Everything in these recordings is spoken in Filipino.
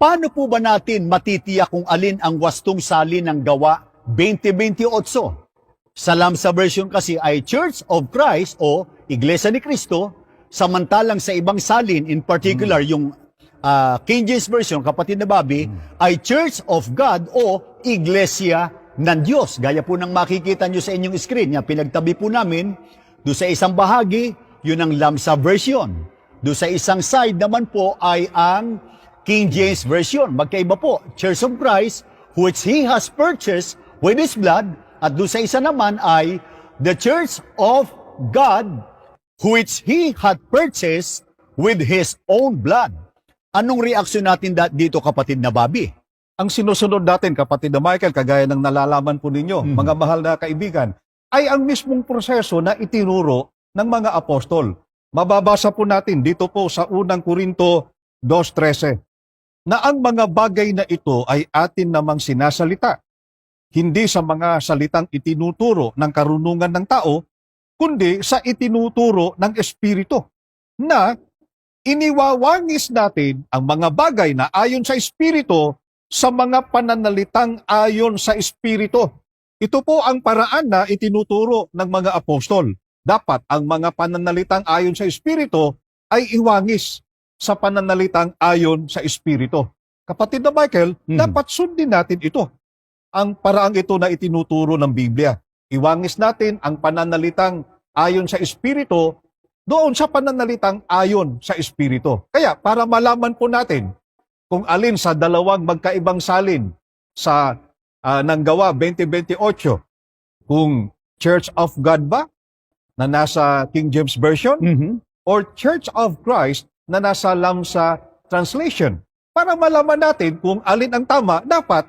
Paano po ba natin matitiyak kung alin ang wastong salin ng gawa 2028? Sa Lamsa version kasi ay Church of Christ o Iglesia ni Cristo, samantalang sa ibang salin, in particular yung ah, King James Version, kapatid na Bobby, ay Church of God o Iglesia ng Diyos. Gaya po ng makikita nyo sa inyong screen, yan, pinagtabi po namin, do sa isang bahagi, yun ang Lamsa version. Do sa isang side naman po ay ang King James Version. Magkaiba po, Church of Christ, which He has purchased with His blood, at do sa isa naman ay the Church of God, which He had purchased with His own blood. Anong reaksyon natin dito kapatid na Bobby? Ang sinusunod natin, kapatid na Michael, kagaya ng nalalaman po ninyo, Mhm. mga mahal na kaibigan, ay ang mismong proseso na itinuro ng mga apostol. Mababasa po natin dito po sa unang Korinto 2.13 na ang mga bagay na ito ay atin namang sinasalita. Hindi sa mga salitang itinuturo ng karunungan ng tao, kundi sa itinuturo ng Espiritu na iniwawangis natin ang mga bagay na ayon sa Espiritu sa mga pananalitang ayon sa Espiritu. Ito po ang paraan na itinuturo ng mga apostol. Dapat ang mga pananalitang ayon sa Espiritu ay iwangis sa pananalitang ayon sa Espiritu. Kapatid na Michael, Mhm. dapat sundin natin ito. Ang paraang ito na itinuturo ng Biblia. Iwangis natin ang pananalitang ayon sa Espiritu doon sa pananalitang ayon sa Espiritu. Kaya para malaman po natin kung alin sa dalawang magkaibang salin sa ah, ng gawa 2028, kung Church of God ba na nasa King James Version or Church of Christ na nasa Lamsa Translation. Para malaman natin kung alin ang tama, dapat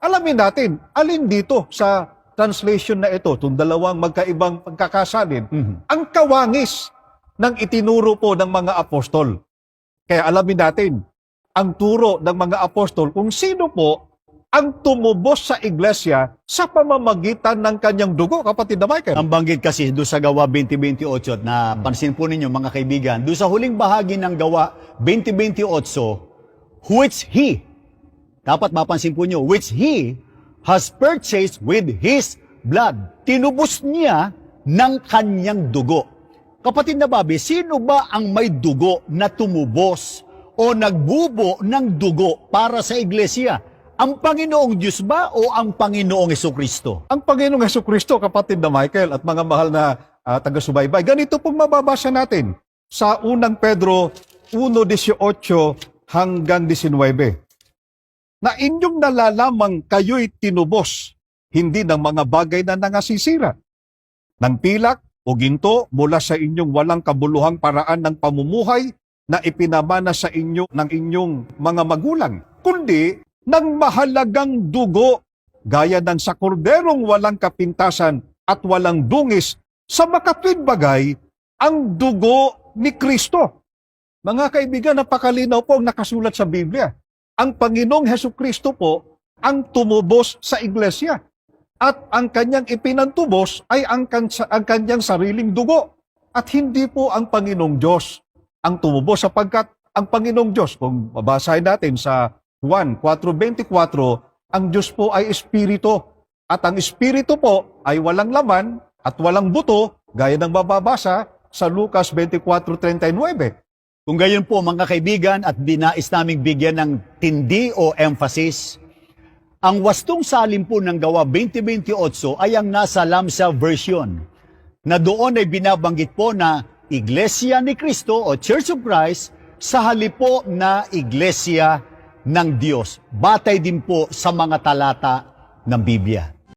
alamin natin alin dito sa translation na ito, itong dalawang magkaibang pagkakasalin, ang kawangis ng itinuro po ng mga apostol. Kaya alamin natin ang turo ng mga apostol kung sino po ang tumubos sa iglesia sa pamamagitan ng kanyang dugo, kapatid na Michael. Ang banggit kasi doon sa gawa 2028 na pansin po ninyo mga kaibigan, doon sa huling bahagi ng gawa 2028, which He, dapat mapansin po nyo, which He has purchased with His blood. Tinubos niya ng kanyang dugo. Kapatid na babi, sino ba ang may dugo na tumubos o nagbubo ng dugo para sa iglesia? Ang Panginoong Diyos ba o ang Panginoong Kristo? Ang Panginoong Kristo, kapatid na Michael at mga mahal na ah, taga-subaybay, ganito pong mababasa natin sa unang Pedro 1.18 hanggang 19. Na inyong nalalamang kayo'y tinubos, hindi ng mga bagay na nangasisira, ng pilak o ginto mula sa inyong walang kabuluhang paraan ng pamumuhay na ipinamana sa inyo ng inyong mga magulang, kundi ng mahalagang dugo gaya ng sa korderong walang kapintasan at walang dungis sa makatwid bagay ang dugo ni Kristo. Mga kaibigan, napakalinaw po ang nakasulat sa Biblia. Ang Panginoong Heso Kristo po ang tumubos sa iglesia. At ang kanyang ipinantubos ay ang, ang kanyang sariling dugo. At hindi po ang Panginoong Diyos ang tumubos sapagkat ang Panginoong Diyos, kung babasahin natin sa Juan 4.24, ang Diyos po ay Espiritu. At ang Espiritu po ay walang laman at walang buto, gaya ng mababasa sa Lucas 24.39. Kung gayon po mga kaibigan at dinais naming bigyan ng tindi o emphasis, ang wastong salim po ng gawa 2028 ay ang nasa Lamsa version na doon ay binabanggit po na Iglesia ni Cristo o Church of Christ sa halip po na Iglesia ng Diyos. Batay din po sa mga talata ng Biblia.